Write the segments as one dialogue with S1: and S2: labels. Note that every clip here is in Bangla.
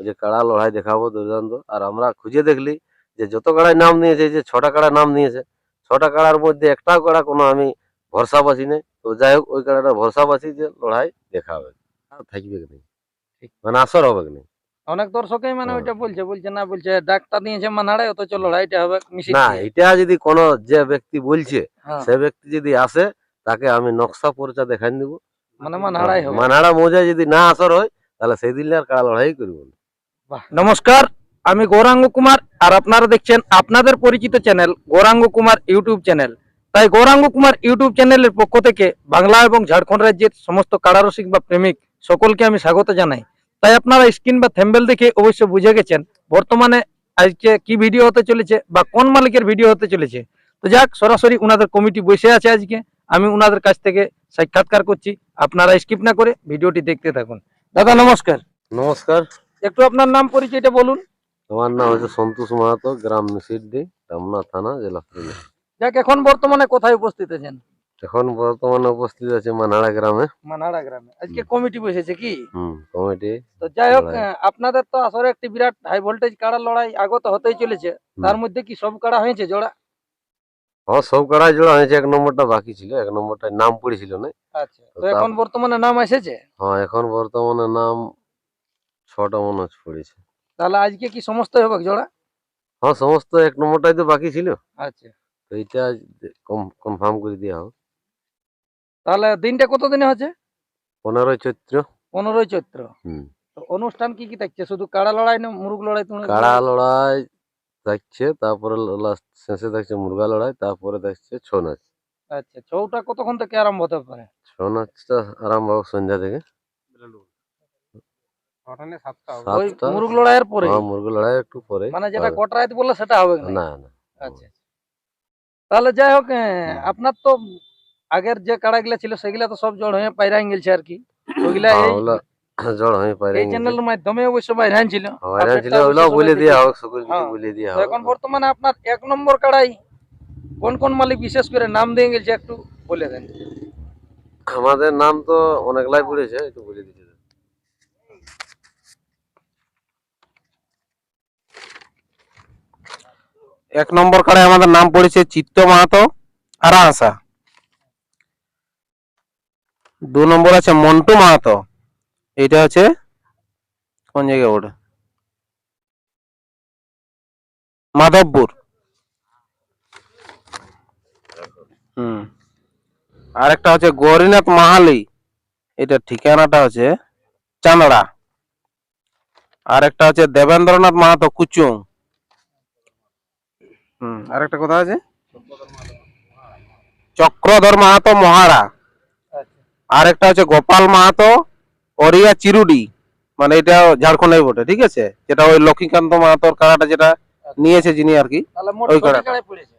S1: ওই যে কাড়া লড়াই দেখাবো দুর্দান্ত। আর আমরা খুঁজে দেখলি যে যত কাড়ায় নাম নিয়েছে যে ছটা কাড়া নাম নিয়েছে ছটা কাড়ার মধ্যে একটাও কাড়া কোনো আমি ভরসা পাচ্ছি না তো যাই হোক ওই কাড়াটা ভরসা পাচ্ছি যে লড়াই দেখাবে। আর থাকবে কি নেই? মানে আসর হবে কি
S2: অনেক দর্শকই মানে
S1: হ্যাঁ।
S2: ওইটা বলছে বলছে না বলছে ডাক্তার দিয়েছে মানাড়ায় অথচ লড়াইটা হবে
S1: না এটা যদি কোনো যে ব্যক্তি বলছে
S2: হ্যাঁ,
S1: সে ব্যক্তি যদি আসে তাকে আমি নকশা পরিচা দেখাই দিব।
S2: মানে মানাড়াই হবে।
S1: মানাড়া মৌজায় যদি না আসর হয় তাহলে সেই দিন আর কাড়া লড়াই করব না।
S2: নমস্কার আমি গৌরাঙ্গ কুমার আর আপনারা দেখছেন আপনাদের পরিচিত channel Gouranga Kumar YouTube channel. তাই গৌরাঙ্গ কুমার ইউটিউব চ্যানেলের পক্ষ থেকে বাংলা এবং ঝাড়খণ্ড রাজ্যের সমস্ত কারারসিক বা প্রেমিক সকলকে আমি স্বাগত জানাই। তাই আপনারা স্ক্রিন বা থ্যাম্বেল দেখে অবশ্য বুঝে গেছেন বর্তমানে আজকে কি ভিডিও হতে চলেছে বা কোন মালিকের ভিডিও হতে চলেছে। তো যাক সরাসরি উনাদের কমিটি বসে আছে আজকে। আমি উনাদের কাছ থেকে সাক্ষাৎকার করছি। আপনারা স্কিপ না করে ভিডিওটি দেখতে থাকুন। দাদা নমস্কার।
S1: নমস্কার।
S2: একটু আপনার নাম পরিচয়টা বলুন।
S1: আমার নাম হচ্ছে সন্তোষ মাহাতো গ্রাম মিসিডি টামনা থানা জেলা পুরুলিয়া।
S2: যাক এখন বর্তমানে কোথায় উপস্থিত আছেন?
S1: এখন বর্তমানে উপস্থিত আছে মানাড়া গ্রামে।
S2: মানাড়া গ্রামে। আজকে কমিটি বসেছে কি?
S1: হুম কমিটি
S2: তো যাই হোক আপনাদের তো আসলে একটি বিরাট হাই ভোল্টেজ কাড়া লড়াই আগত হতেই চলেছে। তার মধ্যে কি সব কাড়া হয়েছে জোড়া?
S1: হ্যাঁ সব কাড়াই জোড়া হয়েছে এক নম্বরটা বাকি ছিল এক নম্বরটা নাম পড়েছিল না।
S2: আচ্ছা
S1: তো
S2: এখন বর্তমানে নাম এসেছে?
S1: হ্যাঁ এখন বর্তমানে নাম ছটা মনে হচ্ছে পড়েছে।
S2: তাহলে আজকে কি সমস্ত হবে জোড়া?
S1: হ্যাঁ সমস্ত এক নম্বরটাই তো বাকি ছিল।
S2: আচ্ছা।
S1: তো এইটা কনফার্ম করে দেওয়া হোক।
S2: তাহলে দিনটা কত দিনে হচ্ছে?
S1: পনেরোই চৈত্র।
S2: পনেরোই চৈত্র।
S1: হুম।
S2: অনুষ্ঠান কি কি থাকছে? শুধু কাড়া লড়াই না মুরুগ লড়াই
S1: কাড়া লড়াই থাকছে তারপরে লাস্ট শেষে থাকছে মুরগা লড়াই তারপরে থাকছে ছৌ নাচ।
S2: আচ্ছা ছৌটা কতক্ষণ থেকে আরম্ভ হতে পারে?
S1: ছৌ নাচটা আরম্ভ হবে সন্ধ্যা থেকে।
S2: মুরুগ লড়াইয়ের পরে?
S1: হ্যাঁ লড়াই একটু পরে।
S2: মানে যেটা কটরাইত বললে সেটা হবে না?
S1: না না
S2: আচ্ছা তাহলে যাই হোক আপনার তো আগের যে কাড়াগুলা ছিল সেগুলা তো সব জড় হয়ে পায়রা গেছে আর কি। ওইগুলা
S1: হ্যাঁ,
S2: এই
S1: ওগুলা জড় হয়ে পারে
S2: এই চ্যানেলের মাধ্যমে অবশ্য বাইরে ছিল
S1: হয়রান ছিল
S2: আপনারটা
S1: বলে
S2: সবাই
S1: দেওয়া হোক সকলকে
S2: হ্যাঁ।
S1: বলে হোক।
S2: এখন বর্তমানে আপনার এক নম্বর কাড়াই কোন কোন মালিক বিশেষ করে নাম দিয়ে গেছে একটু বলে দেন।
S1: আমাদের নাম তো অনেকলাই পড়েছে একটু বলে দিচ্ছি
S3: এক নম্বর কাড়ায় আমাদের নাম পড়েছে চিত্ত মাহাতো আরাহাসা দু নম্বর আছে মন্টু মাহাতো। এইটা আছে কোন জায়গায় ওটা? মাধবপুর। হুম। আর একটা হচ্ছে গৌরীনাথ মাহালি। এটা ঠিকানাটা হচ্ছে চান্দড়া। আর একটা হচ্ছে দেবেন্দ্রনাথ মাহাতো কুচুং। হুম আর একটা কথা আছে? চক্রধর মাহাতো মহারা।
S2: আচ্ছা।
S3: আর একটা হচ্ছে গোপাল মাহাতো অরিয়া চিরুডি। মানে এটা ঝাড়খণ্ডের বটে ঠিক আছে? যেটা ওই লক্ষ্মীকান্ত মাহাতোর কাড়াটা যেটা নিয়েছে যিনি আর কি ওই কাড়াটা।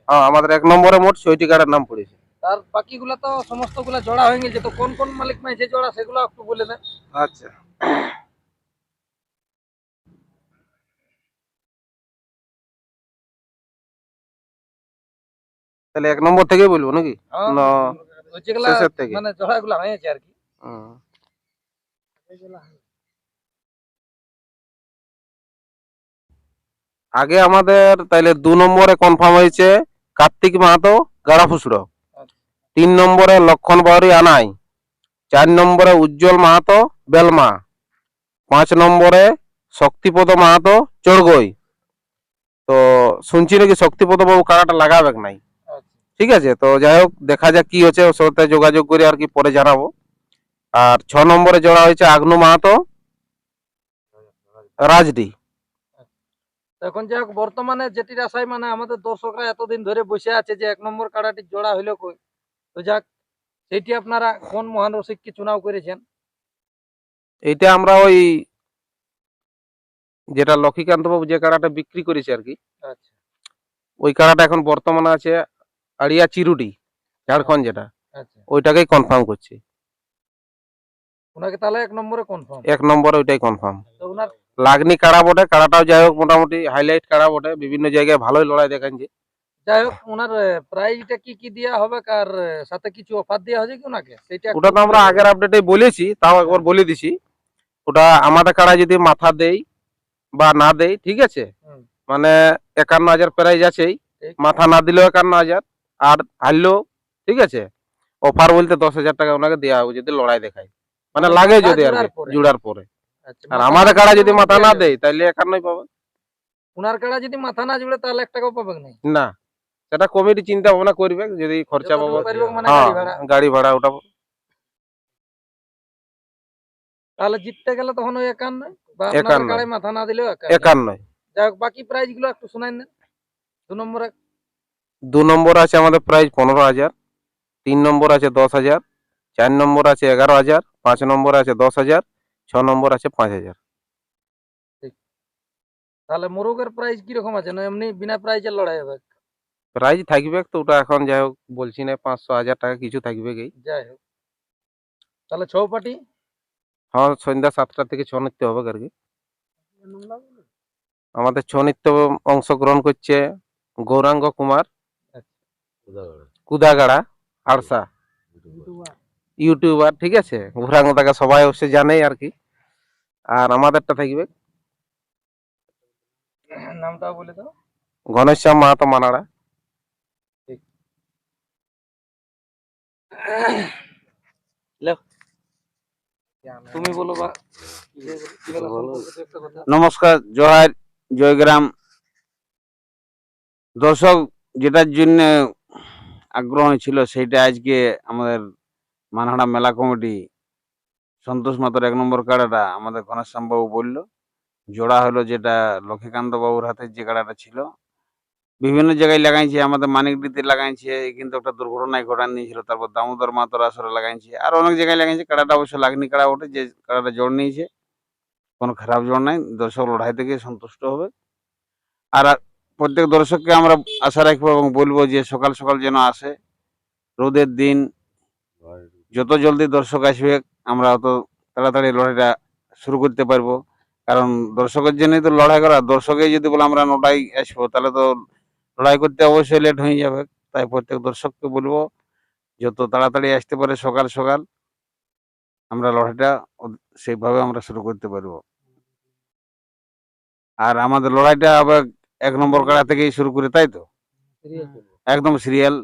S3: হ্যাঁ আমাদের এক নম্বরে মোট ছয়টি কাড়ার নাম পড়েছে।
S2: তার বাকিগুলা তো সমস্তগুলা জোড়া হয়ে গেছে তো কোন কোন মালিক মাইছে জোড়া সেগুলো একটু বলে দেন।
S3: আচ্ছা। তাহলে এক নম্বর থেকে বলব নাকি?
S2: হ্যাঁ,
S3: শেষের থেকে।
S2: মানে জোড়া হয়েছে আর কি।
S3: আগে আমাদের তাইলে দু নম্বরে কনফার্ম হয়েছে কার্তিক মাহাতো গাড়াফুসড়ো তিন নম্বরে লক্ষণ বাউরি আনাই। চার নম্বরে উজ্জ্বল মাহাতো বেলমা। পাঁচ নম্বরে শক্তিপদ মাহাতো চড়গই। তো শুনছি নাকি শক্তিপদ বাবু কারাটা লাগাবে নাই। ঠিক আছে তো যাই হোক দেখা যাক কি হচ্ছে ওর সাথে যোগাযোগ করে আর কি পরে জানাব। আর ছ নম্বরে জোড়া হয়েছে আগনু মাহাতো রাজডি।
S2: এখন যাই হোক বর্তমানে যেটির আশায় মানে আমাদের দর্শকরা এতদিন ধরে বসে আছে যে এক নম্বর কাড়াটি জোড়া হইল কই? তো যাক সেটি আপনারা কোন মহান রসিককে চুনাও করেছেন?
S3: এইটা আমরা ওই যেটা লক্ষ্মীকান্ত বাবু যে কাড়াটা বিক্রি করেছে আর কি
S2: আচ্ছা।
S3: ওই কাড়াটা এখন বর্তমানে আছে আড়িয়া চিরুডি ঝাড়খণ্ড যেটা
S2: আচ্ছা।
S3: ওইটাকেই কনফার্ম করছি।
S2: ওনাকে তাহলে এক নম্বরে কনফার্ম
S3: এক নম্বরে ওইটাই কনফার্ম
S2: তো ওনার
S3: লাগনি কাড়া বটে কাড়াটাও যাই হোক মোটামুটি হাইলাইট কাড়া বটে বিভিন্ন জায়গায় ভালোই লড়াই দেখাচ্ছে
S2: যাই হোক ওনার প্রাইজটা কি কি দেওয়া হবে কার সাথে কিছু অফার দেওয়া হবে কি ওনাকে? সেটা
S3: ওটা তো আমরা আগের আপডেটে বলেছি তাও একবার বলে দিছি। ওটা আমাদের কাড়া যদি মাথা দেই বা না দেই ঠিক আছে? মানে একান্ন হাজার প্রাইজ আছেই। মাথা না দিলেও একান্ন হাজার। আর হারলেও ঠিক আছে? অফার বলতে দশ হাজার টাকা ওনাকে দেওয়া হবে যদি লড়াই দেখায়। মানে লাগে যদি আর
S2: জোড়ার পরে। আচ্ছা,
S3: আর
S2: মাথা
S3: আমাদের কাড়া যদি মাথা না দেয় তাহলে একান্নই পাবে।
S2: উনার কাড়া যদি মাথা না জুড়ে তাহলে এক টাকাও পাবেন না
S3: না। সেটা কমিটি চিন্তা ভাবনা করবে যদি খরচা পাবো।
S2: মানে
S3: হ্যাঁ
S2: গাড়ি ভাড়া।
S3: উঠাবো
S2: তাহলে জিততে গেলে তখন ওই একান্ন?
S3: একান্ন।
S2: মাথা না দিলেও একান্ন? যাই হোক বাকি প্রাইজগুলো একটু শোনাই দেন দু নম্বরে
S3: দু নম্বর আছে আমাদের প্রাইস পনেরো হাজার তিন নম্বর আছে দশ হাজার চার নম্বর আছে এগারো হাজার পাঁচ নম্বর আছে দশ হাজার ছ নম্বর আছে পাঁচ হাজার।
S2: তাহলে মোরগের প্রাইস কীরকম আছে? না এমনি বিনা প্রাইজের লড়াই হবে?
S3: প্রাইজ থাকবে তো ওটা এখন যাই হোক বলছি না পাঁচশো হাজার টাকা কিছু থাকবে কি
S2: যাই হোক। তাহলে ছৌ পাটি?
S3: হ্যাঁ সন্ধ্যা সাতটা থেকে ছ নৃত্য হবে আর কি আমাদের ছৌ নৃত্য অংশগ্রহণ করছে গৌরাঙ্গ কুমার। কুদাগাড়া। আড়সা। ইউটিউবার। ঠিক আছে? গৌরাঙ্গ তাকে সবাই অবশ্যই জানেই আর কি। আর আমাদেরটা থাকবে?
S2: নামটা বলে দাও।
S3: ঘনশ্যাম মাহাতো মানাড়া।
S2: তুমি বলো বা।
S4: নমস্কার জোহার জয়গ্রাম। দর্শক যেটার জন্য আগ্রহ ছিল সেইটা আজকে আমাদের মানহাড়া মেলা কমিটি সন্তোষ মাতার এক নম্বর কাড়াটা আমাদের ঘনশ্যাম বাবু বলল। জোড়া হলো যেটা লক্ষ্মীকান্ত বাবুর হাতে যে কাড়াটা ছিল। বিভিন্ন জায়গায় লাগাইছে, আমাদের মানিকডিতে লাগাইছে, কিন্তু একটা দুর্ঘটনায় ঘটান নিয়েছিল তারপর দামোদর মাতর আসরে লাগাইছে, আর অনেক জায়গায় লাগাইছে। কাড়াটা অবশ্য লাগনি কাড়া ওঠে যে কাড়াটা জোর নিয়েছে। কোনো খারাপ জোর নাই, দর্শক লড়াই থেকে সন্তুষ্ট হবে। আর প্রত্যেক দর্শককে আমরা আশা রাখব এবং বলব যে সকাল সকাল যেন আসে। রোদের দিন যত জলদি দর্শক আসবে, আমরা অত তাড়াতাড়ি লড়াইটা শুরু করতে পারব। কারণ দর্শকের জন্যই তো লড়াই করা। দর্শকে যদি বলে আমরা নটায় আসব, তাহলে তো লড়াই করতে অবশ্যই লেট হয়ে যাবে। তাই প্রত্যেক দর্শককে বলব, যত তাড়াতাড়ি আসতে পারে সকাল সকাল, আমরা লড়াইটা সেইভাবে আমরা শুরু করতে পারব। আর আমাদের লড়াইটা আবার এক নম্বর কাড়া থেকেই শুরু করে তাই তো? একদম সিরিয়াল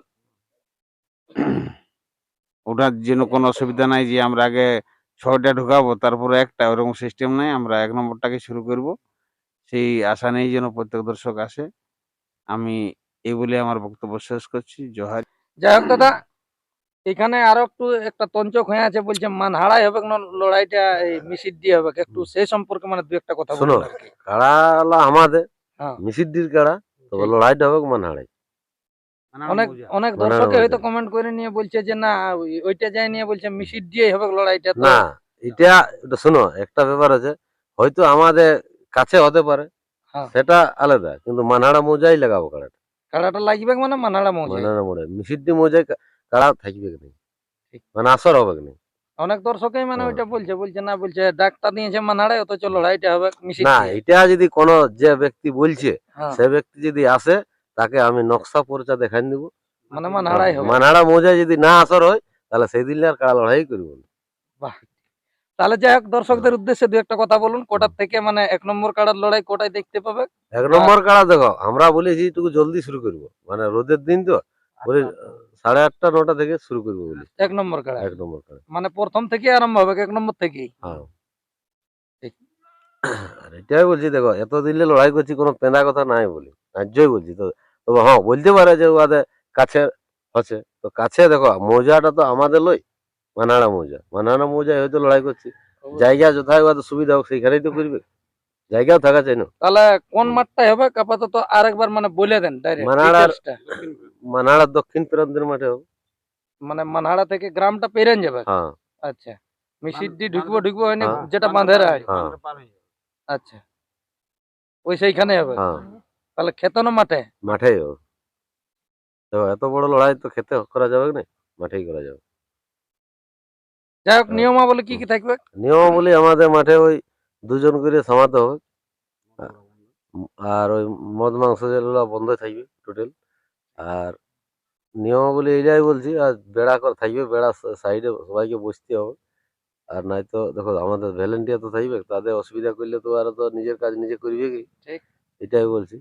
S4: ওটার জন্য কোনো অসুবিধা নাই যে আমরা আগে ছয়টা ঢুকাবো তারপরে একটা ওরকম সিস্টেম নাই। আমরা এক নম্বরটাকে শুরু করব। সেই আশা নেই যেন প্রত্যেক দর্শক আসে। আমি এই বলে আমার বক্তব্য শেষ করছি। জোহার।
S2: যাই হোক দাদা এখানে আরও একটু একটা তঞ্চক হয়ে আছে বলছে মান মানহাড়াই হবে না লড়াইটা এই মিশির দিয়ে হবে। একটু সেই সম্পর্কে মানে দু একটা কথা
S1: শোনো।
S2: বলুন আর কি।
S1: কাড়া হলো আমাদের। মিসিদ্দির কাড়া তবে। লড়াইটা হোক মানহাড়াই
S2: অনেক অনেক
S1: মানে
S2: দর্শকে হয়তো কমেন্ট করে নিয়ে বলছে যে না ওইটা যাই নিয়ে বলছে মিশির দিয়ে হবে লড়াইটা
S1: না এটা এটা শোনো একটা ব্যাপার আছে হয়তো আমাদের কাছে হতে পারে। সেটা আলাদা কিন্তু মানহাড়া মোজাই লাগাবো কাড়াটা
S2: কাড়াটা লাগবে মানে মানহাড়া মজা
S1: মানহাড়া মিসিদ্দি মোজাই কাড়া থাকবে কি নেই মানে আসর হবে কি নেই
S2: অনেক দর্শকই মানে
S1: হ্যাঁ।
S2: ওইটা বলছে বলছে না বলছে ডাক্তার দিয়েছে মানহাড়াই অথচ লড়াইটা হবে
S1: না এটা যদি কোনো যে ব্যক্তি বলছে
S2: হ্যাঁ,
S1: সে ব্যক্তি যদি আসে তাকে আমি নকশা দেখাই দিব
S2: মানে মানহাড়াই হবে।
S1: মানহাড়া মোজাই যদি না আসর হয় তাহলে সেই দিন আর লড়াই করব না।
S2: তাহলে যাই হোক দর্শকদের উদ্দেশ্যে দু একটা কথা বলুন কোটার থেকে মানে এক নম্বর কাড়ার লড়াই কোটায় দেখতে পাবে?
S1: এক নম্বর কাড়া দেখো আমরা বলেছি একটু জলদি শুরু করব। মানে রোদের দিন তো বলি সাড়ে আটটা নটা থেকে শুরু করব বলি।
S2: এক নম্বর কাড়া।
S1: এক নম্বর কাড়া।
S2: মানে প্রথম থেকে আরম্ভ হবে এক নম্বর থেকেই।
S1: হ্যাঁ। আর এটাই বলছি দেখো এত দিলে লড়াই করছি কোনো পেনা কথা নাই বলি। ন্যায্যই বলছি। তো তবে হ্যাঁ বলতে পারে যে ওদের কাছে হচ্ছে তো কাছে দেখো মৌজাটা তো আমাদের লই মানাড়া মৌজা। মানাড়া মৌজায় হয়তো লড়াই করছি। জায়গা যথায় ওদের সুবিধা হোক সেইখানেই তো করবে। জায়গাও থাকা চাই না।
S2: তাহলে কোন মাঠটাই হবে? আপাতত আরেকবার মানে বলে দেন ডাইরেক্ট
S1: মানাড়ার- মানাড়ার দক্ষিণ প্রান্তের মাঠে হোক
S2: মানে মানহাড়া থেকে গ্রামটা পেরেন যাবে?
S1: হ্যাঁ।
S2: আচ্ছা। মিশিডি ঢুকবো ঢুকবো হয়নি
S1: হ্যাঁ।
S2: যেটা বাঁধেরা হয়। আচ্ছা। ওই সেইখানে হবে।
S1: হ্যাঁ।
S2: তাহলে খেতনো মাঠে?
S1: মাঠেই হোক তো এত বড় লড়াই তো খেতে করা যাবে না? মাঠেই করা যাবে।
S2: যাই হোক। নিয়মাবলী কি কি থাকবে?
S1: নিয়মাবলী আমাদের মাঠে ওই দুজন করে সামাতে হবে। আর ওই মদ মাংস যেগুলো বন্ধ থাকবে টোটাল আর নিয়মাবলী এইটাই বলছি আর বেড়া করে থাকবে বেড়া সাইডে সবাইকে বসতে হবে। আর নাই তো দেখো আমাদের ভলেন্টিয়ার তো থাকবে তাদের অসুবিধা করলে তো আর তো নিজের কাজ নিজে করবে কি?
S2: ঠিক।
S1: এটাই বলছি।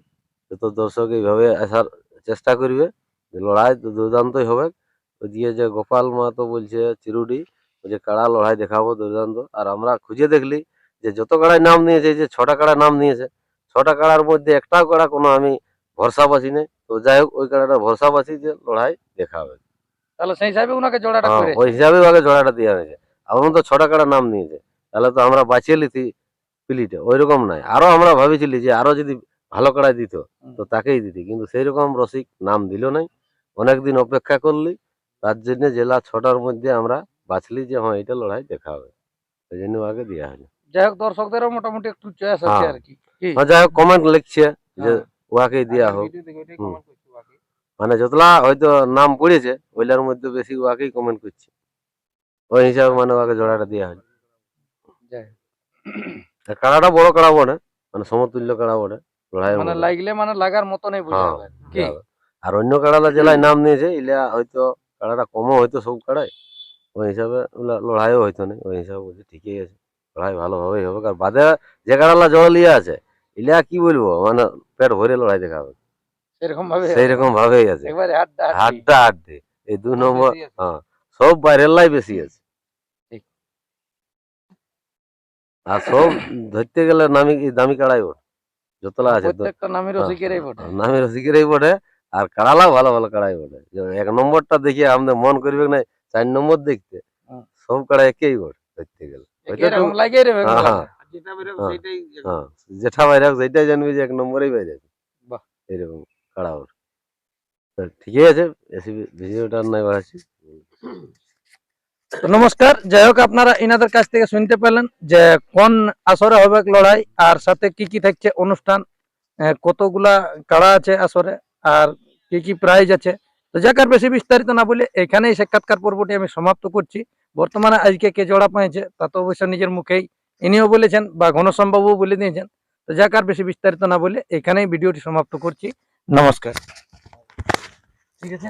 S1: যত দর্শক এইভাবে আসার চেষ্টা করবে যে লড়াই তো দুর্দান্তই হবে। ওদিকে যে গোপাল মা তো বলছে চিরুডি যে কাড়া লড়াই দেখাবো দুর্দান্ত। আর আমরা খুঁজে দেখলি যে যত কাড়ায় নাম নিয়েছে যে ছটা কাড়া নাম নিয়েছে ছটা কাড়ার মধ্যে একটাও কাড়া কোনো আমি ভরসা পাচ্ছি না। তো যাই হোক ওই কাড়াটা ভরসা পাচ্ছি যে লড়াই দেখাবে
S2: তাহলে সেই হিসাবে ওনাকে জোড়াটা
S1: হ্যাঁ,
S2: করে
S1: ওই হিসাবে আগে জোড়াটা দেওয়া হয়েছে। আমার তো ছটা কাড়া নাম নিয়েছে। তাহলে তো আমরা বাঁচিয়ে লিতি পিলিটা। ওই রকম নাই। আরও আমরা ভাবেছিলি যে আরও যদি ভালো কাড়াই দিত তো তাকেই দিতি। কিন্তু সেই রকম রসিক নাম দিল নাই। অনেকদিন অপেক্ষা করলি। তার জন্য জেলা ছটার মধ্যে আমরা বাছলি যে হ্যাঁ এটা লড়াই দেখা হবে। সেই জন্য আগে দেওয়া হলো।
S2: যাই হোক দর্শকদেরও মোটামুটি একটু চয়েস আছে
S1: হ্যাঁ।
S2: আর কি। কি?
S1: হ্যাঁ, যাই হোক কমেন্ট লিখছে যে
S2: হ্যাঁ।
S1: ওয়াকেই দেওয়া হোক। মানে যতলা হয়তো নাম পড়েছে ওইটার মধ্যে বেশি ওয়াকেই কমেন্ট করছে। ওই হিসাবে মানে ওকে জোড়াটা দেওয়া হয় আর কাড়াটা বড় কাড়া বটে মানে সমতুল্য কাড়া বটে
S2: মানে লাগলে মানে লাগার বুঝা
S1: হ্যাঁ,
S2: কি?
S1: আর অন্য কাড়ালা জেলায় নাম নিয়েছে ইলা হয়তো কাড়াটা কমও হয়তো সব কাড়ায়। ওই হিসাবে লড়াইও হয়তো না ওই হিসাবে বলছি ঠিকই আছে। লড়াই ভালোভাবেই হবে আর বাদে যে কাড়ালা জল লিয়ে আছে ইলা কি বলব? মানে পেট ভরে লড়াই দেখাবে
S2: সেরকম ভাবে
S1: ভাবেই আছে।
S2: একবারে হাড্ডা হাড্ডি।
S1: এই দু নম্বর হ্যাঁ সব বাইরের লাই বেশি আছে। আর সব ধরতে গেলে নামি দামি কাড়াই ওঠ যতলা আছে
S2: প্রত্যেকটা নামি রসিকেরই বটে।
S1: নামি রসিকেরই বটে। আর কাড়ালা ভালো ভালো কাড়াই বটে। এক নম্বরটা দেখে আমাদের মন করবে না চার নম্বর দেখতে। সব কাড়া একই বটে ধরতে গেলে।
S2: রে
S1: হ্যাঁ, হ্যাঁ,
S4: যেটা বেরোবে
S1: হ্যাঁ। হ্যাঁ বাইরে হোক সেইটাই জানবি যে এক নম্বরেই বাইরে
S2: বাহ।
S1: এরকম কাড়া তো ঠিকই আছে ভিডিওটা নাই বাড়াচ্ছি।
S2: নমস্কার যাই হোক আপনারা ইনাদের কাছ থেকে শুনতে পেলেন যে কোন আসরে হবে লড়াই আর সাথে কি কি থাকছে অনুষ্ঠান আহ, কতগুলা কাড়া আছে আসরে আর কি কি প্রাইজ আছে। তো যাক আর বেশি বিস্তারিত না বলে এখানেই সাক্ষাৎকার পর্বটি আমি সমাপ্ত করছি। বর্তমানে আজকে কে জোড়া পেয়েছে তা তো অবশ্য নিজের মুখেই ইনিও বলেছেন বা ঘনশ্যামবাবু বলে দিয়েছেন। তো যাক, আর বেশি বিস্তারিত না বলে এখানেই ভিডিওটি সমাপ্ত করছি। নমস্কার। ঠিক আছে?